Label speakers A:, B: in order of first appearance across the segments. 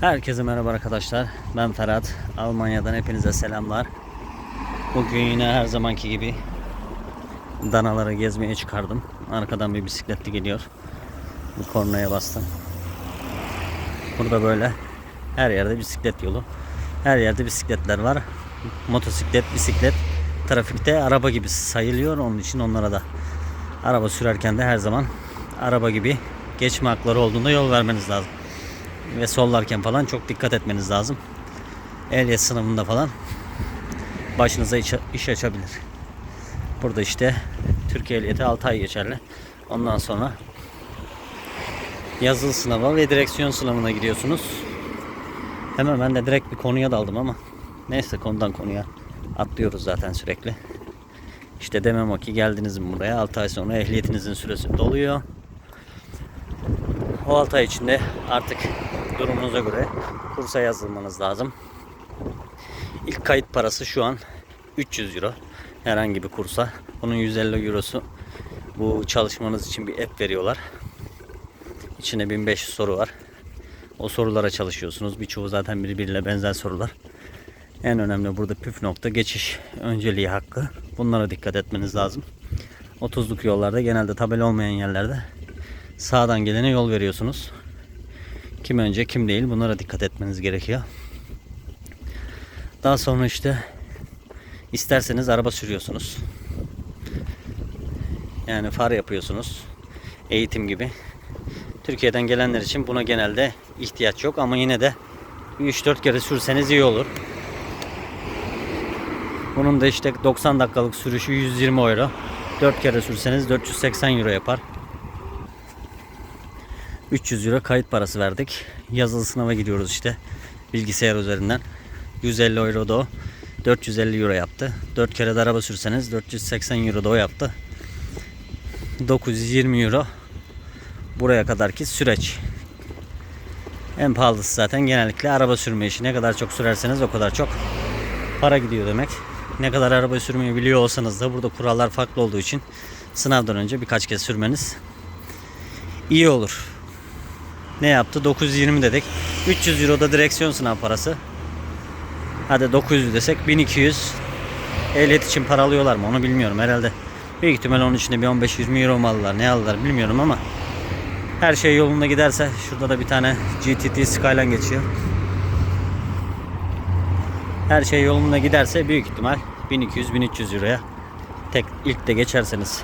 A: Herkese merhaba arkadaşlar. Ben Ferhat. Almanya'dan hepinize selamlar. Bugün yine her zamanki gibi danaları gezmeye çıkardım. Arkadan bir bisikletli geliyor. Bu kornaya bastım. Burada böyle her yerde bisiklet yolu. Her yerde bisikletler var. Motosiklet, bisiklet trafikte araba gibi sayılıyor. Onun için onlara da araba sürerken de her zaman araba gibi geçme hakları olduğunda yol vermeniz lazım ve sollarken falan çok dikkat etmeniz lazım. Ehliyet sınavında falan başınıza iş, açabilir. Burada işte Türkiye ehliyeti 6 ay geçerli. Ondan sonra yazılı sınava ve direksiyon sınavına gidiyorsunuz. Hemen ben de direkt bir konuya daldım ama neyse konudan konuya atlıyoruz zaten sürekli. İşte demem o ki geldiniz mi buraya 6 ay sonra ehliyetinizin süresi doluyor. O 6 ay içinde artık durumunuza göre kursa yazılmanız lazım. İlk kayıt parası şu an 300 euro. Herhangi bir kursa. Bunun 150 eurosu bu çalışmanız için bir app veriyorlar. İçinde 1500 soru var. O sorulara çalışıyorsunuz. Birçoğu zaten birbiriyle benzer sorular. En önemli burada püf nokta geçiş önceliği hakkı. Bunlara dikkat etmeniz lazım. 30'luk yollarda genelde tabela olmayan yerlerde sağdan gelene yol veriyorsunuz. Kim önce kim değil bunlara dikkat etmeniz gerekiyor. Daha sonra işte isterseniz araba sürüyorsunuz. Yani far yapıyorsunuz. Eğitim gibi. Türkiye'den gelenler için buna genelde ihtiyaç yok ama yine de 3-4 kere sürseniz iyi olur. Bunun da işte 90 dakikalık sürüşü 120 euro. 4 kere sürseniz 480 euro yapar. 300 euro kayıt parası verdik. Yazılı sınava gidiyoruz işte. Bilgisayar üzerinden. 150 euro da o. 450 euro yaptı. 4 kere de araba sürseniz 480 euro da o yaptı. 920 euro buraya kadarki süreç. En pahalısı zaten genellikle araba sürme işi. Ne kadar çok sürerseniz o kadar çok para gidiyor demek. Ne kadar araba sürmeyi biliyor olsanız da burada kurallar farklı olduğu için sınavdan önce birkaç kez sürmeniz iyi olur. Ne yaptı? 920 dedik. 300 euro da direksiyon sınav parası. Hadi 900 desek 1200. Ehliyet için para alıyorlar mı onu bilmiyorum herhalde. Büyük ihtimal onun içinde bir 15-20 euro mu aldılar ne aldılar bilmiyorum ama her şey yolunda giderse şurada da bir tane GTT Skyline geçiyor. Her şey yolunda giderse büyük ihtimal 1200-1300 euroya tek ilk de geçerseniz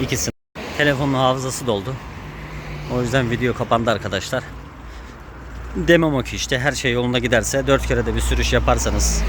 A: ikisini. Telefonun hafızası doldu. O yüzden video kapandı arkadaşlar. Demem o ki işte her şey yolunda giderse 4 kere de bir sürüş yaparsanız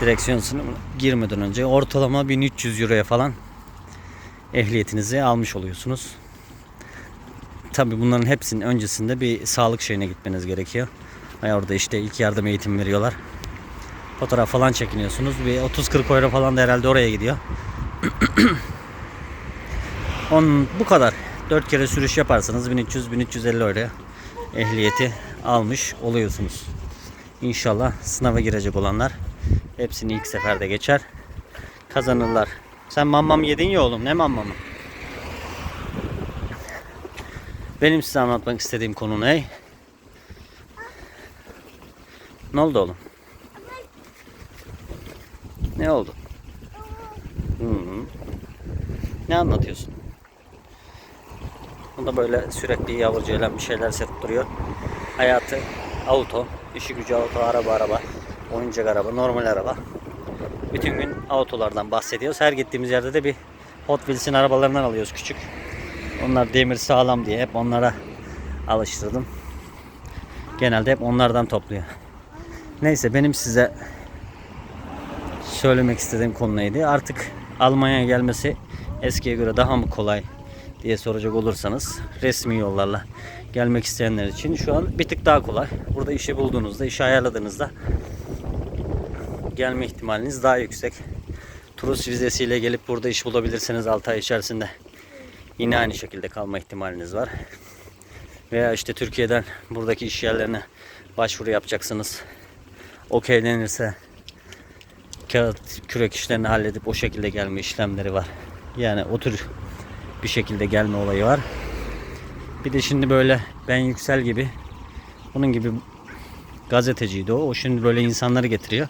A: direksiyon sınavına girmeden önce ortalama 1300 euroya falan ehliyetinizi almış oluyorsunuz. Tabi bunların hepsinin öncesinde bir sağlık şeyine gitmeniz gerekiyor. Ve orada işte ilk yardım eğitim veriyorlar. Fotoğraf falan çekiniyorsunuz. Bir 30-40 euro falan da herhalde oraya gidiyor. Onun bu kadar. 4 kere sürüş yaparsanız 1300-1350 euroya ehliyeti almış oluyorsunuz. İnşallah sınava girecek olanlar hepsini ilk seferde geçer. Kazanırlar. Sen mammam yedin ya oğlum. Ne mammamı? Benim size anlatmak istediğim konu ne? Ne oldu oğlum? Ne oldu? Hı -hı. Ne anlatıyorsun? O böyle sürekli yavrucayla bir şeyler serip duruyor. Hayatı auto, işi gücü auto, araba araba, oyuncak araba, normal araba. Bütün gün autolardan bahsediyoruz. Her gittiğimiz yerde de bir Hot Wheels'in arabalarından alıyoruz küçük. Onlar demir sağlam diye hep onlara alıştırdım. Genelde hep onlardan topluyor. Neyse benim size söylemek istediğim konu neydi? Artık Almanya'ya gelmesi eskiye göre daha mı kolay diye soracak olursanız resmi yollarla gelmek isteyenler için şu an bir tık daha kolay. Burada işi bulduğunuzda, işi ayarladığınızda gelme ihtimaliniz daha yüksek. Turist vizesiyle gelip burada iş bulabilirsiniz 6 ay içerisinde. Yine aynı şekilde kalma ihtimaliniz var. Veya işte Türkiye'den buradaki iş yerlerine başvuru yapacaksınız. Okeylenirse kağıt kürek işlerini halledip o şekilde gelme işlemleri var. Yani o tür bir şekilde gelme olayı var. Bir de şimdi böyle ben yüksel gibi bunun gibi gazeteciydi o. O şimdi böyle insanları getiriyor.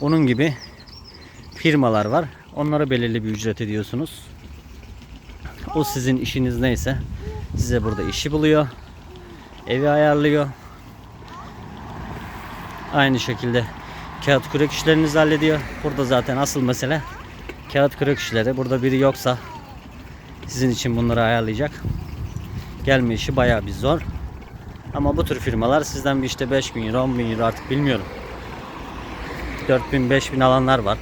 A: Onun gibi firmalar var. Onlara belirli bir ücret ediyorsunuz. O sizin işiniz neyse size burada işi buluyor. Evi ayarlıyor. Aynı şekilde kağıt kürek işlerinizi hallediyor. Burada zaten asıl mesele kağıt kürek işleri. Burada biri yoksa sizin için bunları ayarlayacak. Gelme işi bayağı bir zor. Ama bu tür firmalar sizden bir işte 5000 euro 10 bin euro artık bilmiyorum. 4000 5000 alanlar var.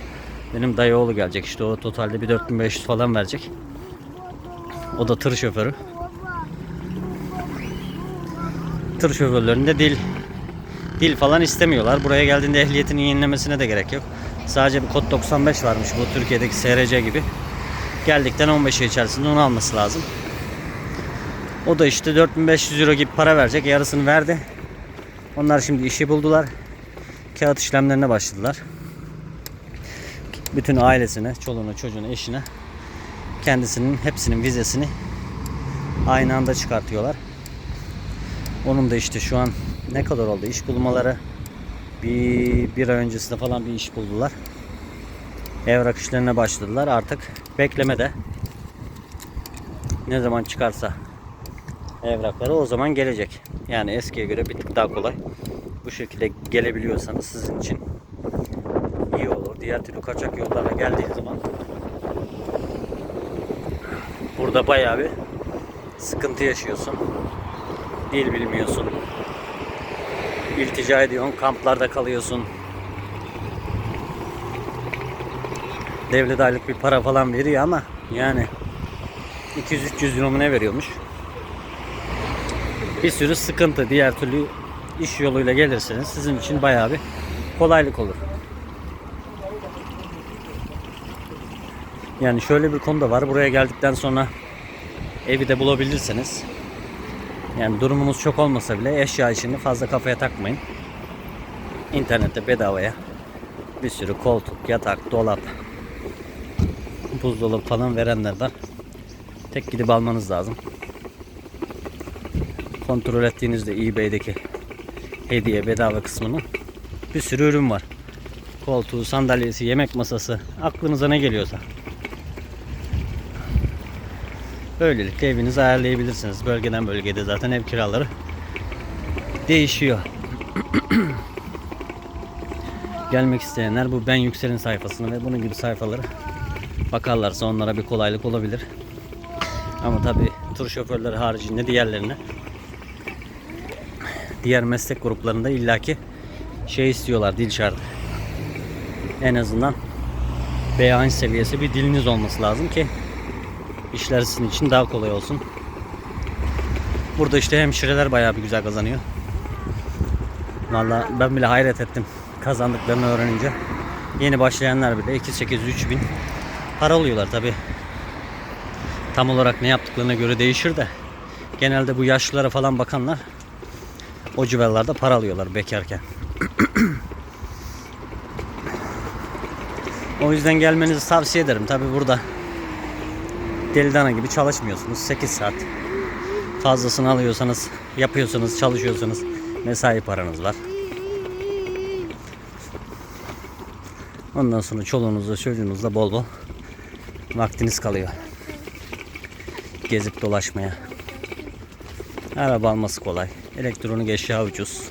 A: Benim dayı oğlu gelecek işte o totalde bir 4500 falan verecek. O da tır şoförü. Tır şoförlerinde dil dil falan istemiyorlar. Buraya geldiğinde ehliyetinin yenilemesine de gerek yok. Sadece bir kod 95 varmış bu Türkiye'deki SRC gibi. Geldikten 15 ay içerisinde onu alması lazım. O da işte 4500 euro gibi para verecek. Yarısını verdi. Onlar şimdi işi buldular. Kağıt işlemlerine başladılar. Bütün ailesine, çoluğuna, çocuğuna, eşine kendisinin hepsinin vizesini aynı anda çıkartıyorlar. Onun da işte şu an ne kadar oldu iş bulmaları bir, bir ay öncesinde falan bir iş buldular. Evrak işlerine başladılar. Artık beklemede ne zaman çıkarsa evrakları o zaman gelecek. Yani eskiye göre bir tık daha kolay. Bu şekilde gelebiliyorsanız sizin için iyi olur. Diğer türlü kaçak yollarla geldiği zaman burada bayağı bir sıkıntı yaşıyorsun. Dil bilmiyorsun. İltica ediyorsun, kamplarda kalıyorsun. Devlet aylık bir para falan veriyor ama yani 200-300 euro mu ne veriyormuş? Bir sürü sıkıntı. Diğer türlü iş yoluyla gelirseniz sizin için bayağı bir kolaylık olur. Yani şöyle bir konu da var. Buraya geldikten sonra evi de bulabilirseniz yani durumunuz çok olmasa bile eşya işini fazla kafaya takmayın. İnternette bedavaya bir sürü koltuk, yatak, dolap, buzdolabı falan verenler var. Tek gidip almanız lazım. Kontrol ettiğinizde eBay'deki hediye bedava kısmının bir sürü ürün var. Koltuğu, sandalyesi, yemek masası, aklınıza ne geliyorsa. Böylelikle evinizi ayarlayabilirsiniz. Bölgeden bölgede zaten ev kiraları değişiyor. Gelmek isteyenler bu Ben Yüksel'in sayfasına ve bunun gibi sayfaları bakarlarsa onlara bir kolaylık olabilir. Ama tabi tur şoförleri haricinde diğerlerine diğer meslek gruplarında illaki şey istiyorlar dil şartı. En azından B1 seviyesi bir diliniz olması lazım ki işler sizin için daha kolay olsun. Burada işte hemşireler bayağı bir güzel kazanıyor. Valla ben bile hayret ettim kazandıklarını öğrenince. Yeni başlayanlar bile 2800 bin para alıyorlar tabi. Tam olarak ne yaptıklarına göre değişir de genelde bu yaşlılara falan bakanlar o civarlarda para alıyorlar bekarken. o yüzden gelmenizi tavsiye ederim. Tabi burada deli dana gibi çalışmıyorsunuz. 8 saat. Fazlasını alıyorsanız, yapıyorsanız, çalışıyorsanız mesai paranız var. Ondan sonra çoluğunuzla çocuğunuzla bol bol vaktiniz kalıyor. Gezip dolaşmaya. Araba alması kolay. Elektronik eşya ucuz.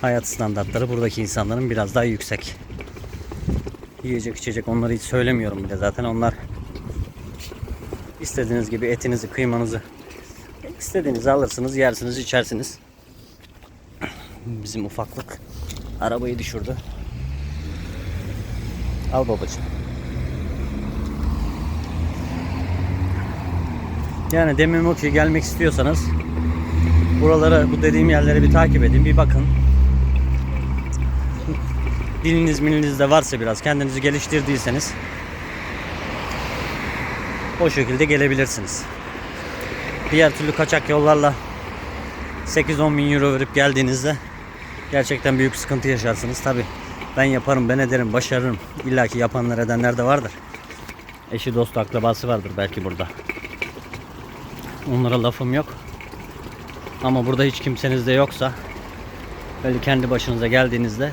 A: Hayat standartları buradaki insanların biraz daha yüksek. Yiyecek içecek onları hiç söylemiyorum bile zaten onlar istediğiniz gibi etinizi kıymanızı istediğinizi alırsınız yersiniz içersiniz. Bizim ufaklık arabayı düşürdü. Al babacığım. Yani demem o ki gelmek istiyorsanız buralara bu dediğim yerleri bir takip edin bir bakın. Diliniz milinizde varsa biraz kendinizi geliştirdiyseniz o şekilde gelebilirsiniz. Diğer türlü kaçak yollarla 8-10 bin euro verip geldiğinizde gerçekten büyük sıkıntı yaşarsınız. Tabi ben yaparım, ben ederim, başarırım. İlla ki yapanlar edenler de vardır. Eşi, dostu, akrabası vardır belki burada. Onlara lafım yok. Ama burada hiç kimseniz de yoksa böyle kendi başınıza geldiğinizde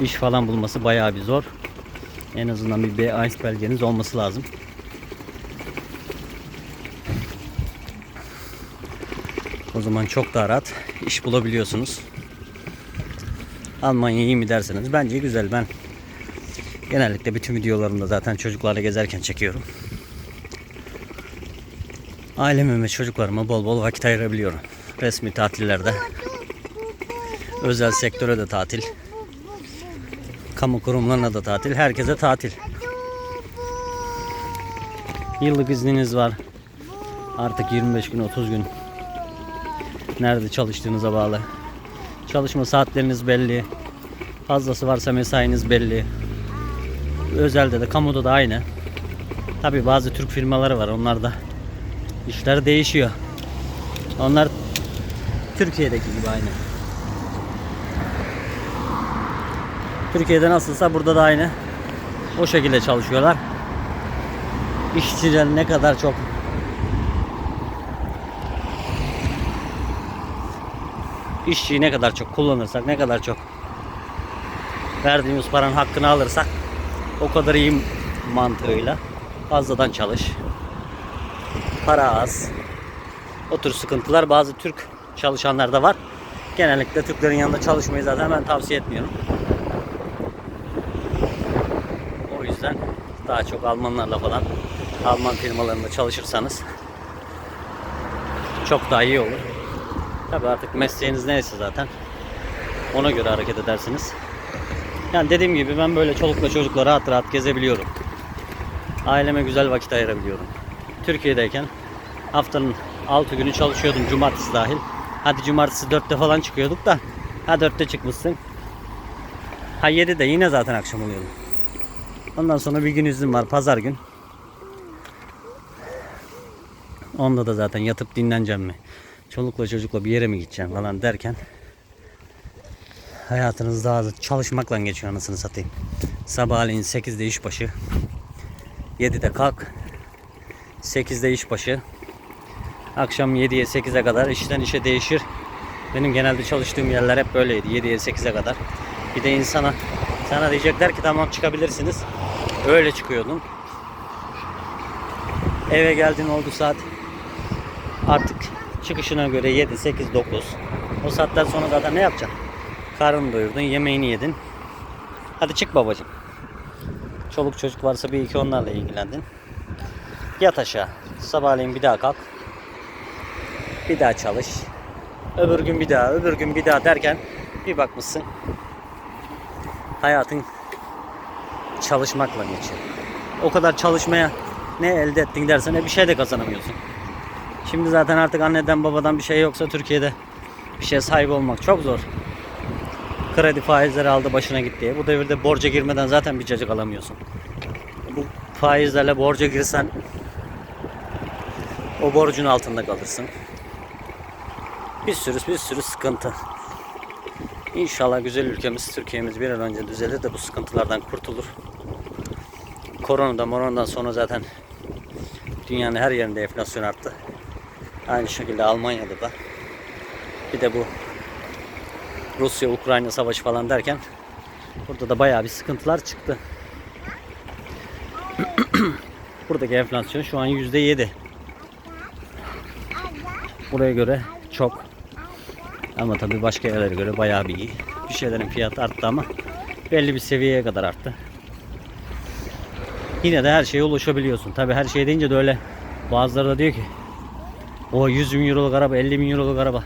A: iş falan bulması bayağı bir zor. En azından bir B1 belgeniz olması lazım. O zaman çok daha rahat iş bulabiliyorsunuz. Almanya iyi mi derseniz bence güzel. Ben genellikle bütün videolarımda zaten çocuklarla gezerken çekiyorum. Aileme ve çocuklarıma bol bol vakit ayırabiliyorum. Resmi tatillerde. Özel sektöre de tatil. Kamu kurumlarına da tatil. Herkese tatil. Yıllık izniniz var. Artık 25 gün 30 gün. Nerede çalıştığınıza bağlı. Çalışma saatleriniz belli. Fazlası varsa mesainiz belli. Özelde de kamuda da aynı. Tabi bazı Türk firmaları var. Onlar da işler değişiyor. Onlar Türkiye'deki gibi aynı. Türkiye'de nasılsa burada da aynı. O şekilde çalışıyorlar. İşçiler ne kadar çok işçiyi ne kadar çok kullanırsak, ne kadar çok verdiğimiz paranın hakkını alırsak o kadar iyi mantığıyla fazladan çalış. Para az. O tür sıkıntılar bazı Türk çalışanlarda var. Genellikle Türklerin yanında çalışmayı zaten ben tavsiye etmiyorum. O yüzden daha çok Almanlarla falan Alman firmalarında çalışırsanız çok daha iyi olur. Tabii artık mesleğiniz neyse zaten ona göre hareket edersiniz. Yani dediğim gibi ben böyle çolukla çocukla rahat rahat gezebiliyorum. Aileme güzel vakit ayırabiliyorum. Türkiye'deyken haftanın 6 günü çalışıyordum cumartesi dahil. Hadi cumartesi 4'te falan çıkıyorduk da ha 4'te çıkmışsın. Ha 7'de yine zaten akşam oluyordu. Ondan sonra bir gün iznim var pazar gün. Onda da zaten yatıp dinleneceğim mi? Çolukla çocukla bir yere mi gideceğim falan derken hayatınız daha da çalışmakla geçiyor anasını satayım. Sabahleyin 8'de işbaşı. 7'de kalk. 8'de işbaşı. Akşam 7'ye 8'e kadar işten işe değişir. Benim genelde çalıştığım yerler hep böyleydi. 7'ye 8'e kadar. Bir de insana sana diyecekler ki tamam çıkabilirsiniz. Öyle çıkıyordum. Eve geldin oldu saat artık çıkışına göre 7, 8, 9. O saatten sonra zaten ne yapacaksın? Karnını doyurdun, yemeğini yedin. Hadi çık babacığım. Çoluk çocuk varsa bir iki onlarla ilgilendin. Yat aşağı. Sabahleyin bir daha kalk. Bir daha çalış. Öbür gün bir daha, öbür gün bir daha derken bir bakmışsın. Hayatın çalışmakla geçiyor. O kadar çalışmaya ne elde ettin dersen bir şey de kazanamıyorsun. Şimdi zaten artık anneden babadan bir şey yoksa Türkiye'de bir şey sahibi olmak çok zor. Kredi faizleri aldı başına gitti. Bu devirde borca girmeden zaten bir cacık alamıyorsun. Bu faizlerle borca girsen o borcun altında kalırsın. Bir sürü bir sürü sıkıntı. İnşallah güzel ülkemiz Türkiye'miz bir an önce düzelir de bu sıkıntılardan kurtulur. Koronadan moronadan sonra zaten dünyanın her yerinde enflasyon arttı. Aynı şekilde Almanya'da da. Bir de bu Rusya-Ukrayna savaşı falan derken burada da bayağı bir sıkıntılar çıktı. Buradaki enflasyon şu an %7. Buraya göre çok. Ama tabii başka yerlere göre bayağı bir iyi. Bir şeylerin fiyatı arttı ama belli bir seviyeye kadar arttı. Yine de her şeye ulaşabiliyorsun. Tabii her şey deyince de öyle bazıları da diyor ki o 100 bin euroluk araba, 50 bin euroluk araba.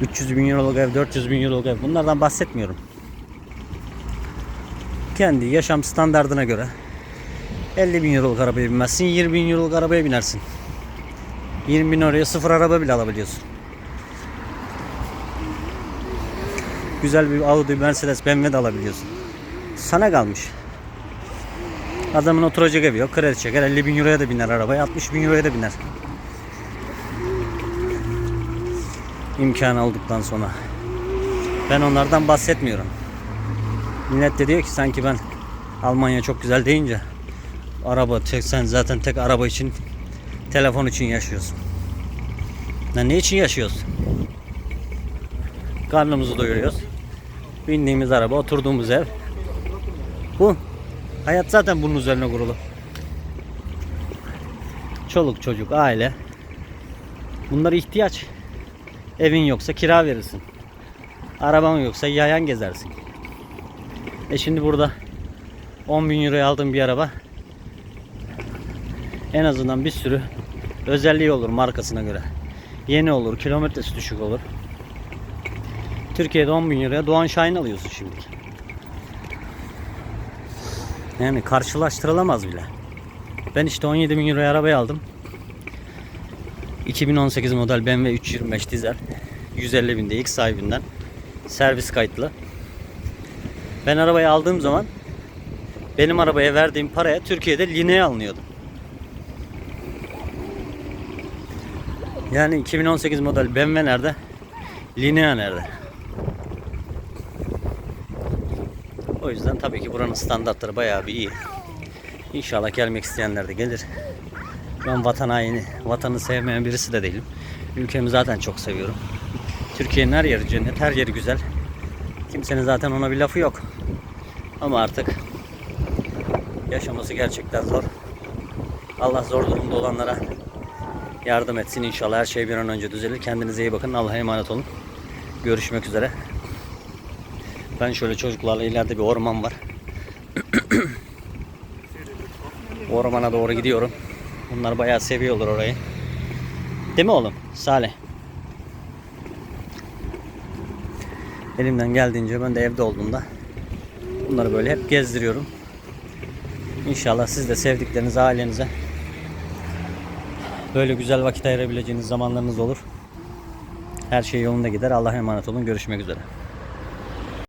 A: 300 bin euroluk ev, 400 bin euroluk ev. Bunlardan bahsetmiyorum. Kendi yaşam standardına göre 50 bin euroluk arabaya binmezsin, 20 bin euroluk arabaya binersin. 20 bin oraya sıfır araba bile alabiliyorsun. Güzel bir Audi, Mercedes, BMW de alabiliyorsun. Sana kalmış. Adamın oturacak evi yok. Kredi çeker. 50 bin euroya da biner arabaya. 60 bin euroya da biner. İmkanı olduktan sonra. Ben onlardan bahsetmiyorum. Millet de diyor ki sanki ben Almanya çok güzel deyince Araba tek sen zaten tek araba için telefon için yaşıyorsun. Lan ne için yaşıyoruz? Karnımızı doyuruyoruz. Bindiğimiz araba, oturduğumuz ev. Bu. Hayat zaten bunun üzerine kurulu. Çoluk çocuk, aile. Bunlar ihtiyaç. Evin yoksa kira verirsin. Araban yoksa yayan gezersin. E şimdi burada 10 bin euroya aldığım bir araba en azından bir sürü özelliği olur markasına göre. Yeni olur, kilometresi düşük olur. Türkiye'de 10 bin euroya Doğan Şahin alıyorsun şimdi. Yani karşılaştırılamaz bile. Ben işte 17 bin euroya arabayı aldım. 2018 model BMW 325 dizel. 150 binde ilk sahibinden. Servis kayıtlı. Ben arabayı aldığım zaman benim arabaya verdiğim paraya Türkiye'de lineye alınıyordu. Yani 2018 model BMW nerede? Linea nerede? O yüzden tabii ki buranın standartları bayağı bir iyi. İnşallah gelmek isteyenler de gelir. Ben vatan haini, vatanı sevmeyen birisi de değilim. Ülkemi zaten çok seviyorum. Türkiye'nin her yeri cennet, her yeri güzel. Kimsenin zaten ona bir lafı yok. Ama artık yaşaması gerçekten zor. Allah zor durumda olanlara yardım etsin inşallah. Her şey bir an önce düzelir. Kendinize iyi bakın. Allah'a emanet olun. Görüşmek üzere. Ben şöyle çocuklarla ileride bir orman var. Ormana doğru gidiyorum. Bunlar bayağı seviyorlar orayı. Değil mi oğlum? Salih. Elimden geldiğince ben de evde olduğumda bunları böyle hep gezdiriyorum. İnşallah siz de sevdikleriniz ailenize böyle güzel vakit ayırabileceğiniz zamanlarınız olur. Her şey yolunda gider. Allah'a emanet olun. Görüşmek üzere.